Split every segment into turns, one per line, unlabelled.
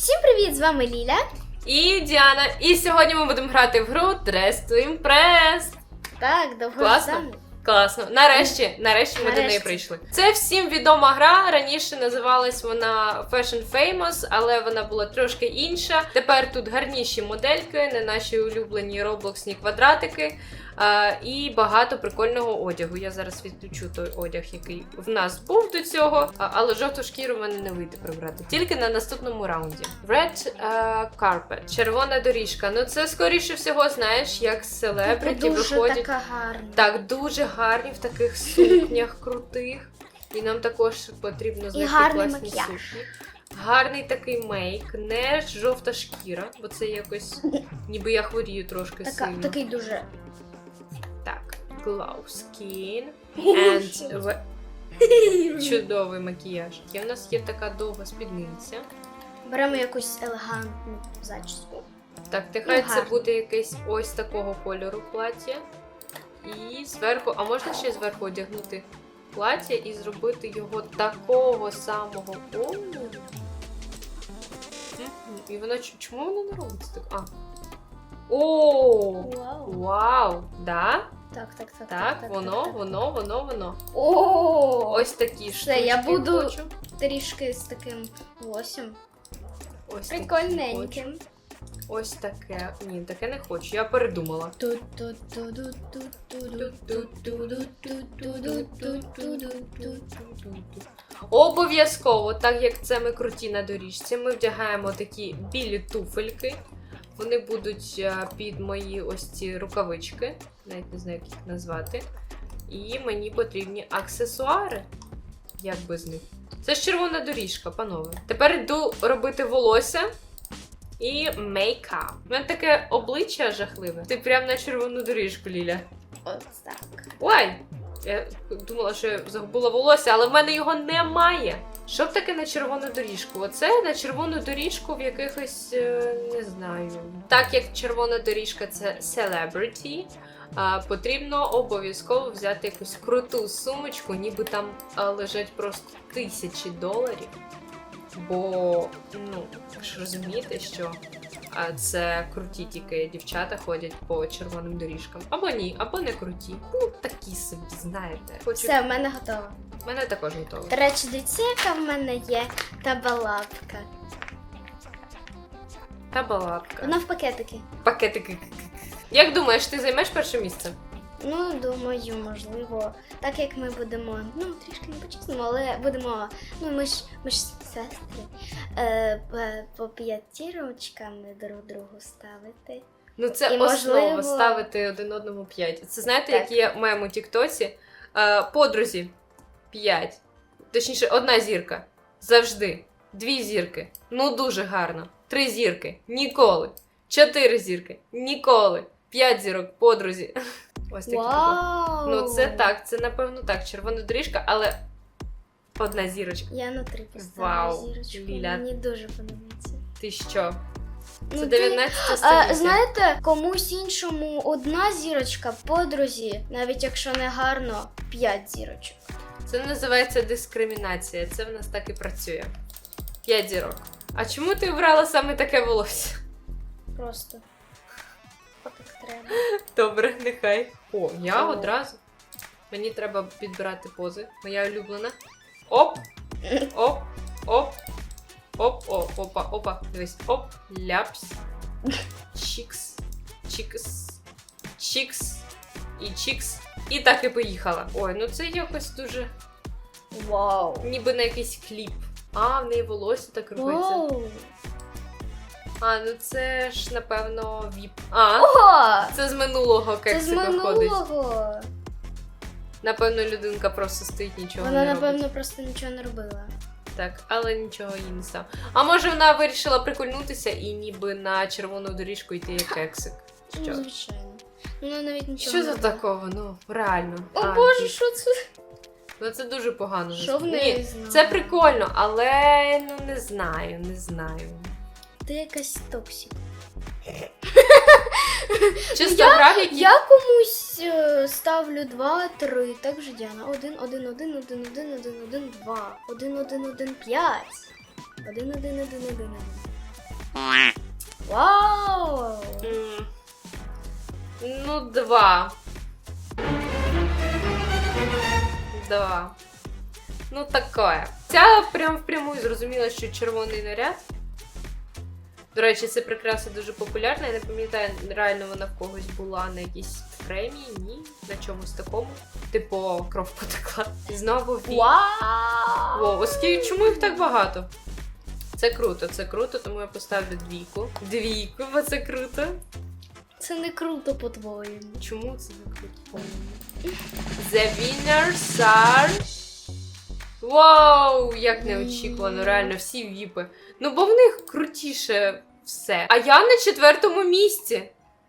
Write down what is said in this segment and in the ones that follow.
Всім привіт! З вами Ліля.
І Діана. І сьогодні ми будемо грати в гру Dress to Impress.
Так, довго
Класно. Класно. Нарешті, нарешті ми до неї прийшли. Це всім відома гра. Раніше називалась вона Fashion Famous, але вона була трошки інша. Тепер тут гарніші модельки, не наші улюблені роблоксні квадратики. А, і багато прикольного одягу. Я зараз відключу той одяг, який в нас був до цього, а, але жовту шкіру в мене не вийде прибрати. Тільки на наступному раунді. Red е, Carpet, червона доріжка. Ну це скоріше всього, знаєш, як селебриті виходять.
така гарна.
Так, дуже гарні в таких сукнях крутих. І нам також потрібно знайти класні
макіяж.
сукні. Гарний такий мейк, не жовта шкіра, бо це якось ніби я хворію трошки
Така,
сильно.
такий дуже.
Так, glow skin and чудовий макіяж. І в нас є така довга спідниця.
Беремо якусь елегантну зачіску.
Так, нехай це
гарно.
буде якесь ось такого кольору плаття. І зверху, а можна ще зверху одягнути плаття і зробити його такого самого кольору. І воно чому воно не робиться так? А. О!
Вау.
Вау! Да?
Так, так, так.
Так,
так,
воно,
так.
воно, воно, воно.
О!
Ось такі
Все,
штучки
я буду-
хочу.
трішки з таким волоссям.
Ось такі хочу.
Прикольненьким.
Ось таке. Ні, таке не хочу. Я передумала. Обов'язково, так як це ми круті на доріжці, ми вдягаємо такі білі туфельки. Вони будуть е, під мої ось ці рукавички, навіть не знаю, як їх назвати. І мені потрібні аксесуари. Як без них? Це ж червона доріжка, панове. Тепер йду робити волосся і мейкап. У мене таке обличчя жахливе. Ти прям на червону доріжку, Ліля.
Ось так.
Ой! Я думала, що я загубила волосся, але в мене його немає. Що таке на червону доріжку? Оце на червону доріжку в якихось е, не знаю. Так як червона доріжка це celebrity, потрібно обов'язково взяти якусь круту сумочку, ніби там лежать просто тисячі доларів. Бо, ну, ви ж розумієте, що це круті тільки дівчата ходять по червоним доріжкам. Або ні, або не круті. Ну, такі собі, знаєте. Хочу...
Все, в мене готово.
В мене також готово.
До речі, дивіться, яка в мене є табалапка.
Та балапка.
Вона в пакетики.
Пакетики. Як думаєш, ти займеш перше місце?
Ну, думаю, можливо. Так як ми будемо, ну, трішки не по-чесному, але будемо. Ну, ми ж ми ж сестри. Е, по, по п'ятірочками друг другу ставити.
Ну, це
І,
основа
можливо-
ставити один одному 5. Це знаєте,
Так.
як є мем у Тіктоці? Е, подрузі 5. Точніше, одна зірка. Завжди. Дві зірки. Ну дуже гарно. Три зірки. Ніколи. Чотири зірки. Ніколи. П'ять зірок, подрузі. Ось такі.
Вау!
Ну, це так, це напевно так. Червона доріжка, але одна зірочка.
Я на три поставлю
Вау,
зірочку.
Ліля.
Мені дуже подобається.
Ти що?
Ну,
Це
ти-
19
А, знаєте, комусь іншому одна зірочка, подрузі, навіть якщо не гарно, п'ять зірочок.
Це називається дискримінація. Це в нас так і працює. П'ять зірок. А чому ти обрала саме таке волосся?
Просто. Треба.
Добре, нехай. О, я
О.
одразу. Мені треба підбирати пози. Моя улюблена. Оп! Оп! Оп! Оп, оп, опа, опа. Дивись. Оп, ляпс. Чікс. Чікс. Чікс. І чікс. І так і поїхала. Ой, ну це якось дуже.
Вау.
Ніби на якийсь кліп. А, в неї волосся так рветься.
Вау.
А, ну це ж, напевно, віп. А,
О!
це з минулого
Це з
кексика
минулого.
Напевно, людинка просто стоїть, нічого
Вона,
не робить.
напевно, просто нічого не робила.
Так, але нічого їй не став. А може вона вирішила прикольнутися і ніби на червону доріжку йти як кексик.
Ну,
Що?
звичайно. Вона навіть нічого
Що
не
за
робила.
такого? Ну, реально.
О
А,
боже, що це?
Ну це дуже погано.
Що в
Ні,
неї знала?
Це прикольно, але ну не знаю, не знаю.
Ти якась токсик.
Чисто грав який
Я комусь е, ставлю 2, 3, так же Діана. 1, 1, 1, 1, 1, 1, 1, 2, 1, 1, 1, 5. 1, 1, 1, 1, 1. Вау!
М, Ну, два. Два. Ну, таке. Ця прям впряму зрозуміла, що червоний наряд. До речі, це прикраса дуже популярна. Я не пам'ятаю, реально вона в когось була на якійсь премії, ні, на чомусь такому. Типу, кров потекла. І знову вій.
Вау!
Оскільки чому їх так багато? Це круто, це круто, тому я поставлю двійку. Двійку, бо це круто.
Це не круто, по-твоєму.
Чому це не круто? The winners are... Вау, як неочікувано, реально, всі віпи. Ну, бо в них крутіше все. А я на четвертому місці.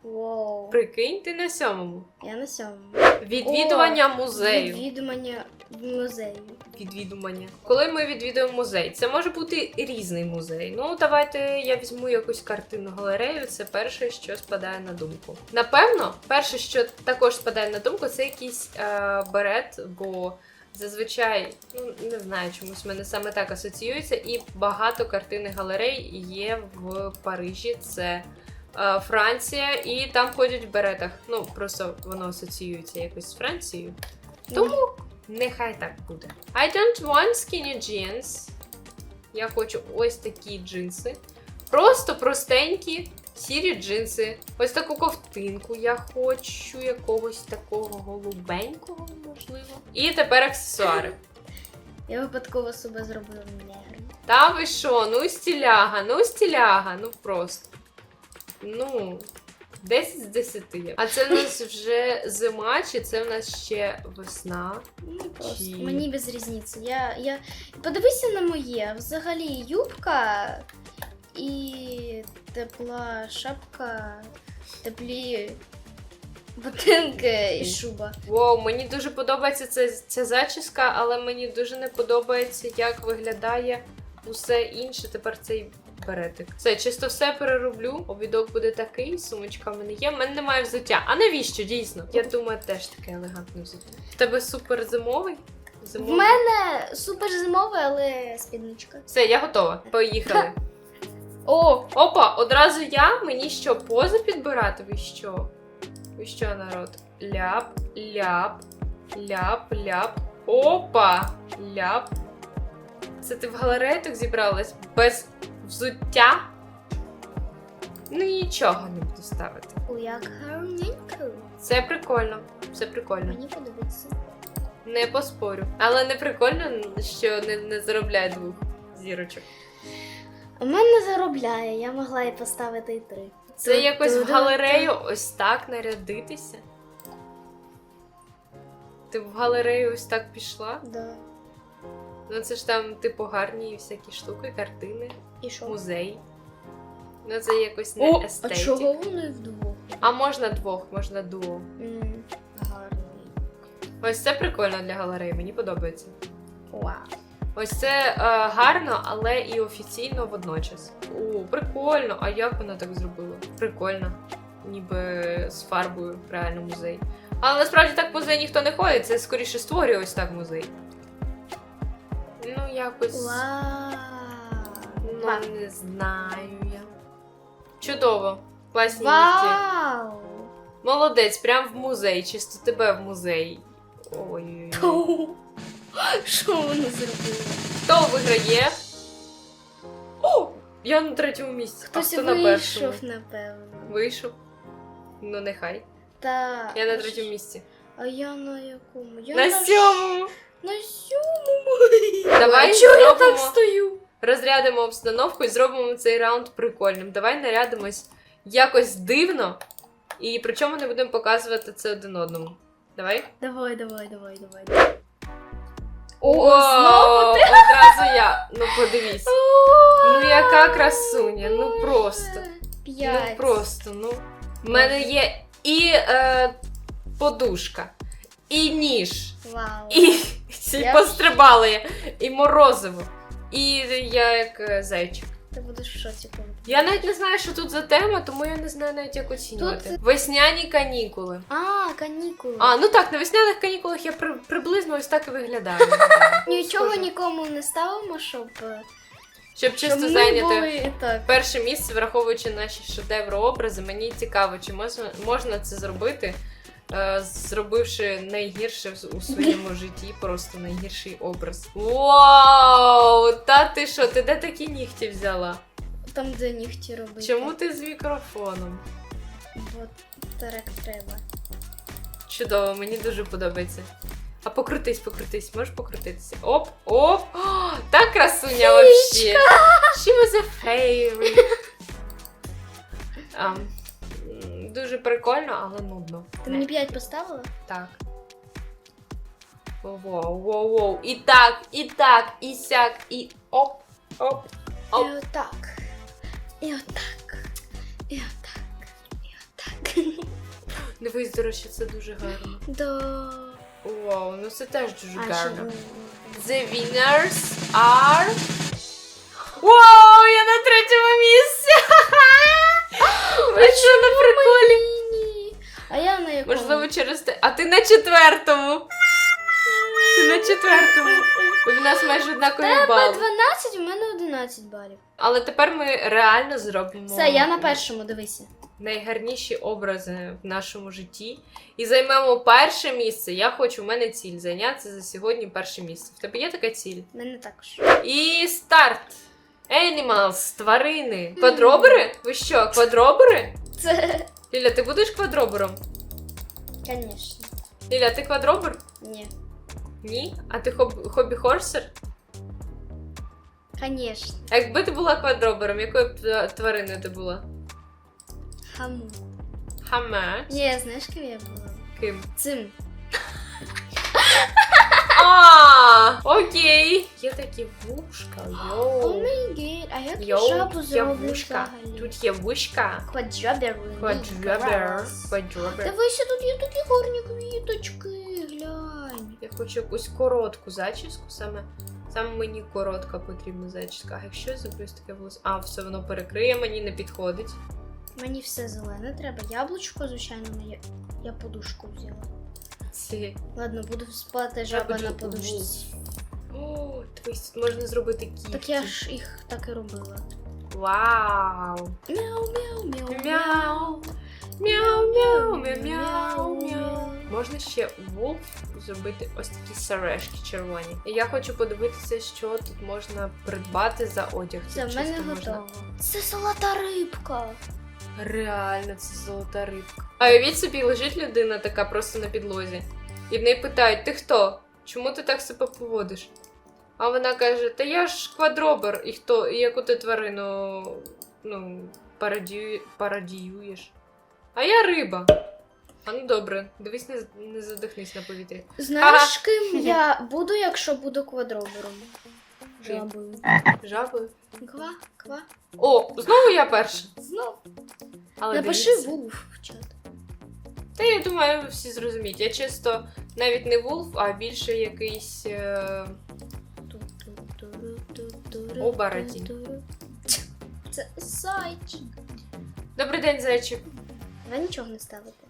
Вау.
Прикинь, ти на сьомому.
Я на сьомому.
Відвідування музею.
Відвідування музею.
Відвідування. Коли ми відвідуємо музей, це може бути різний музей. Ну, давайте я візьму якусь картинну галерею. Це перше, що спадає на думку. Напевно, перше, що також спадає на думку, це якийсь е, берет, бо зазвичай, ну не знаю, чомусь в мене саме так асоціюється, і багато картинних галерей є в Парижі. Це е, Франція, і там ходять в беретах. Ну, просто воно асоціюється якось з Францією. Тому Нехай так буде. I don't want skinny jeans. Я хочу ось такі джинси. Просто простенькі сірі джинси. Ось таку ковтинку я хочу якогось такого голубенького, можливо. І тепер аксесуари.
Я випадково себе зробила негром.
Та ви що? Ну стіляга, ну стіляга, ну просто. Ну. 10 з 10. А це в нас вже зима, чи це в нас ще весна?
Ну, просто
Чи-
мені без різниці. Я, я... Подивися на моє. Взагалі юбка і тепла шапка, теплі ботинки і шуба.
Воу, мені дуже подобається ця, ця зачіска, але мені дуже не подобається, як виглядає усе інше. Тепер цей беретик. Все, чисто все перероблю. Обідок буде такий, сумочка в мене є. В мене немає взуття. А навіщо дійсно? Я думаю, теж таке елегантне взуття. В тебе супер зимовий?
В мене супер зимове, але спідничка.
Все, я готова. Поїхали.
О!
Опа, одразу я? Мені що, позу підбирати? Ви що? Ви що, народ? Ляп, ляп, ляп, ляп. Опа! Ляп. Це ти в галерею так зібралась? Без взуття? Ну нічого не буду ставити.
О, як гарненько.
Це прикольно. Це прикольно.
Мені подобається.
Не поспорю. Але не прикольно, що не, не заробляє двох зірочок.
У мене заробляє, я могла і поставити і три.
Це
Ту-
якось в галерею ось так нарядитися. Ти в галерею ось так пішла?
Да.
Ну це ж там, типу, гарні всякі штуки, картини,
І що?
музей. Ну це якось не
О, а
естетик.
чого вони вдвох?
А можна двох, можна дуо.
М, Гарний.
Ось це прикольно для галереї, мені подобається.
Вау.
Ось це е, гарно, але і офіційно водночас. О, прикольно! А як вона так зробила? Прикольно. Ніби з фарбою, реально музей. Але насправді так музей ніхто не ходить, це скоріше створює ось так музей. Ну, якось.
Вау.
Ну, не знаю я. Чудово. Класні.
Вау.
Молодець, прям в музей, чисто тебе в музей. Ой.
Що вони зробили?
Хто виграє? О! Я на третьому місці.
Хтось
а хто на першому?
вийшов, напевно.
Вийшов. Ну, нехай.
Та.
Я на третьому місці.
А я на якому? Я
На сьомому.
На сьомому.
Давай
чого я так стою?
Розрядимо обстановку і зробимо цей раунд прикольним. Давай нарядимось якось дивно. І причому не будемо показувати це один одному. Давай.
Давай, давай, давай, давай. О,
О,
знову ти?
одразу я. Ну подивись. Ну яка красуня, ну просто.
П'ять.
Ну просто, ну. В мене є і е, подушка, і ніж,
Вау.
і, і
Я-
пострибали і морозиво. І я як е, зайчик.
Ти будеш в шоці коли.
Я навіть не знаю, що тут за тема, тому я не знаю навіть як оцінювати.
Тут-
Весняні канікули.
А, канікули.
А, ну так, на весняних канікулах я при, приблизно ось так і виглядаю.
Нічого
Схоже.
нікому не ставимо, щоб, е,
Щоб чисто
Щоб ми
зайняти
були так.
перше місце, враховуючи наші шедеври образи, мені цікаво, чи можна, можна це зробити, е, зробивши найгірше в- у своєму житті, просто найгірший образ. Вау! Та ти що, ти де такі нігті взяла?
Там, де нігті робити.
Чому ти з мікрофоном?
От так треба.
Чудово, мені дуже подобається. А покрутись, покрутись, можеш покрутитися? Оп, оп! О, та красуня вообще. She was a fairy. М, дуже прикольно, але нудно.
Ти мені 5 поставила?
Так. Воу, воу, воу. І так, і так, і сяк, і оп, оп. Оп.
І отак. І отак. І отак. І отак.
Дивись, до речі, це дуже гарно.
Да.
Вау, ну це теж дуже
А, ще
гарно. The winners are... Вау, я на третьому місці! Ви що на приколі?
Ні. А я на якому?
Можливо, через те. А ти на четвертому. Ти на четвертому. У нас майже однакові
Тебе
бали.
12, у мене 11 балів.
Але тепер ми реально зробимо
Все, я на першому, дивися.
найгарніші образи в нашому житті. І займемо перше місце. Я хочу, у мене ціль зайнятися за сьогодні перше місце. В тебе є така ціль?
У мене також.
І старт! Animals, тварини. Квадробери? Ви що, квадробери?
Це,
Ліля, ти будеш квадробером?
звісно.
Ліля, ти квадробер?
Ні.
Ні? А ти хоб- хобі-хорсер?
Звісно.
А якби ти була квадробером, якою б е, твариною ти була?
Хаму.
Хаме.
Ні, знаєш, ким я була?
Ким?
Цим.
А, окей. Є такі вушка.
О
Йоу.
май гейд, а як я
Йоу,
жабу
є
зроблю
вушка.
взагалі?
Тут є вушка.
Квадрабер.
Квадробер. Квадробер.
Дивися, тут є такі гарні квіточки, глянь.
Я хочу якусь коротку зачіску, саме. Саме мені коротка потрібна зачіска. А якщо я зроблю таке волосся. А, все воно перекриє, мені не підходить.
Мені все зелене треба. Яблучко, звичайно, моє. Я подушку взяла.
Це.
Ладно, буду спати жаба на подушці.
О, дивись, тут можна зробити кіхті.
Так я ж їх так і робила.
Вау!
Мяу, мяу,
Можна ще вулф зробити ось такі сережки червоні. І я хочу подивитися, що тут можна придбати за одяг. Тут
в мене
можна-
готово. Це золота рибка.
Реально, це золота рибка. А уявіть собі, лежить людина така просто на підлозі. І в неї питають: ти хто? Чому ти так себе поводиш? А вона каже: Та я ж квадробер, і хто? І яку ти тварину ну, пародію... пародіюєш? А я риба. А ну добре, дивись, не, не задихнись на повітрі.
Знаєш, ким я буду, якщо буду квадробером? Жабою.
Жабою.
Ква, ква.
О, знову я перша.
Знов.
Але
Напиши
дивіться.
вулф в чат.
Та я думаю, всі зрозуміють. Я чисто навіть не вулф, а більше якийсь. Е... Оборотень.
Це зайчик.
Добрий день, зайчик.
Ви нічого не ставите.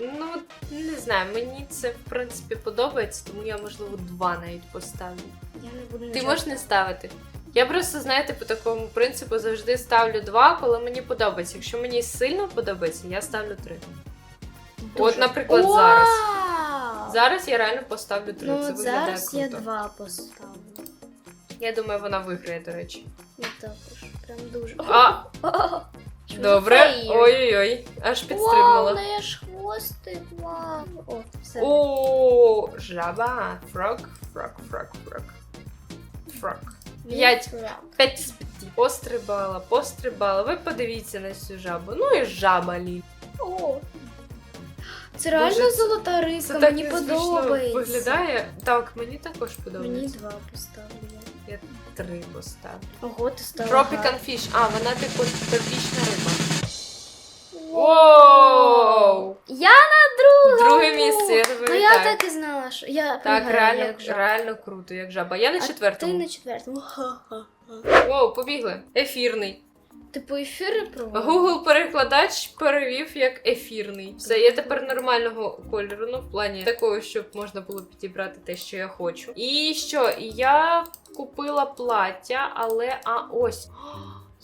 Ну, не знаю, мені це в принципі подобається, тому я, можливо, два навіть поставлю.
Я не буду
Ти
нічого
можеш не ставити. Я просто, знаєте, по такому принципу завжди ставлю два, коли мені подобається. Якщо мені сильно подобається, я ставлю три.
Дуже.
От, наприклад, зараз.
Вау!
Зараз я реально поставлю три.
Ну,
це
от
виглядає
зараз я два поставлю.
Я думаю, вона виграє, до речі.
Я також. Прям дуже.
А, добре.
феєр?
Ой-ой-ой, аж
Вау,
підстрибнула.
неї ж хвостик. О, все.
О, жаба. Фрог, фрог, фрог, фрог. Фрог. п'ять. П'ять з п'яти. Пострибала, пострибала. Ви подивіться на цю жабу. Ну і жаба лі.
О. Це реально
Боже,
золота рибка,
Це так
мені
незвично
подобається.
виглядає. Так, мені також
Мені два поставлю.
Я три поставлю.
Ого, ти стала.
Tropical Fish. А, вона типу тропічна риба. Воу!
Я на другому.
Друге місце, я тебе
Ну я
вітаю.
так і знала, що я
Так,
пригаю,
реально,
як жаба.
реально круто, як жаба. Я на
А
четвертому.
Ти на четвертому. Ха-ха.
Воу, побігли. Ефірний.
Типу ефіри проводимо?
Google перекладач перевів як ефірний. Все, я тепер нормального кольору, ну в плані такого, щоб можна було підібрати те, що я хочу. І що? Я купила плаття, але а ось.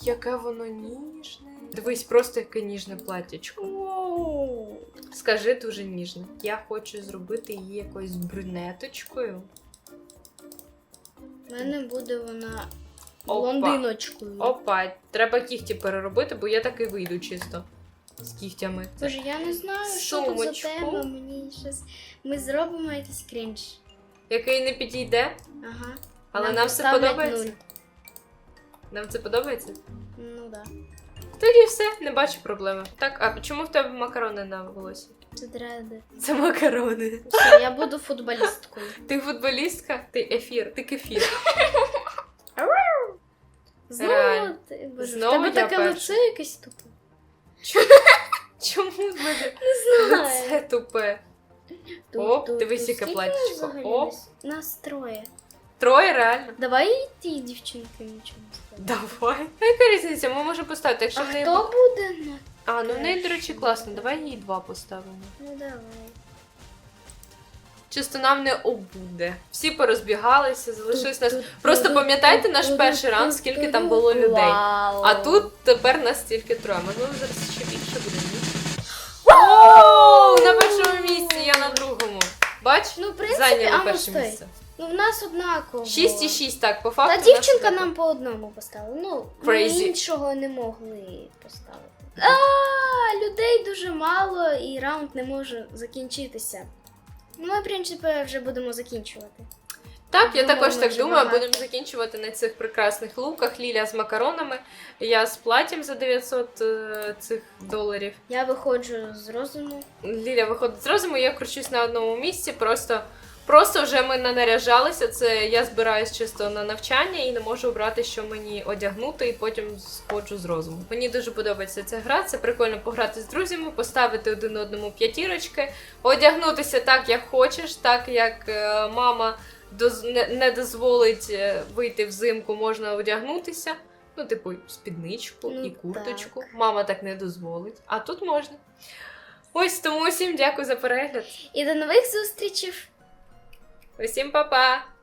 Яке воно ніжне. Дивись, просто яке ніжне платтячко.
Воу.
Скажи дуже ніжне. Я хочу зробити її якоюсь брюнеточкою.
У мене буде вона
Опа.
блондиночкою.
Опа, треба кігті переробити, бо я так і вийду чисто з кігтями.
Боже, я не знаю, що тут за тема. Мені щось. Ми зробимо якийсь крінж.
Який не підійде,
Ага.
але нам, все подобається.
нуль.
Нам це подобається?
Ну да.
Тоді все, не бачу проблеми. Так, а чому в тебе макарони на волосі?
Це дреди.
Це макарони.
Все, я буду футболісткою.
Ти футболістка? Ти ефір, ти кефір.
Знову
Реально.
ти, боже,
Знову
в тебе
я
таке
перша.
лице якесь тупе.
Чому в мене
Не знаю.
це тупе? Оп, дивись, яке
скільки взагалі?
Оп.
Нас- Нас троє.
Троє реально?
Давай ті дівчинки нічого не скажуть.
Давай. А яка різниця? Ми можемо поставити, якщо
А
в неї.
хто буде на...
А, ну в неї, до речі, класно. Давай їй два поставимо.
Ну давай.
Чисто нам не обуде. Всі порозбігалися, залишилось нас. Просто пам'ятайте наш перший ранг, скільки там було людей.
Вау.
А тут тепер нас тільки троє. Можливо, зараз ще більше буде. ні? На першому місці, я на другому. Бач?
Ну, в принципі, а ну
перше
стой.
місце.
Ну, в нас однаково.
6 і 6, так, по
Та
факту. нас
дівчинка
однаково.
нам по одному поставила. Ну,
Crazy.
ми іншого не могли поставити. А, людей дуже мало і раунд не може закінчитися. Ну, ми, в принципі, вже будемо закінчувати.
Так, я
Думаю,
також так думаю.
багато.
Будемо закінчувати на цих прекрасних луках. Ліля з макаронами, я з платтям за 900 е, цих доларів.
Я виходжу з розуму.
Ліля виходить з розуму, я кручусь на одному місці, просто. Просто вже ми нанаряжалися. Це я збираюсь чисто на навчання і не можу обрати, що мені одягнути, і потім сходжу з розуму. Мені дуже подобається ця гра. Це прикольно пограти з друзями, поставити один одному п'ятірочки, одягнутися так, як хочеш, так як е, мама не, не дозволить е, вийти взимку, можна одягнутися. Ну, типу, спідничку
Ну,
і курточку.
так.
Мама так не дозволить, а тут можна. Ось тому всім дякую за перегляд.
І до нових зустрічей!
Усім па-па!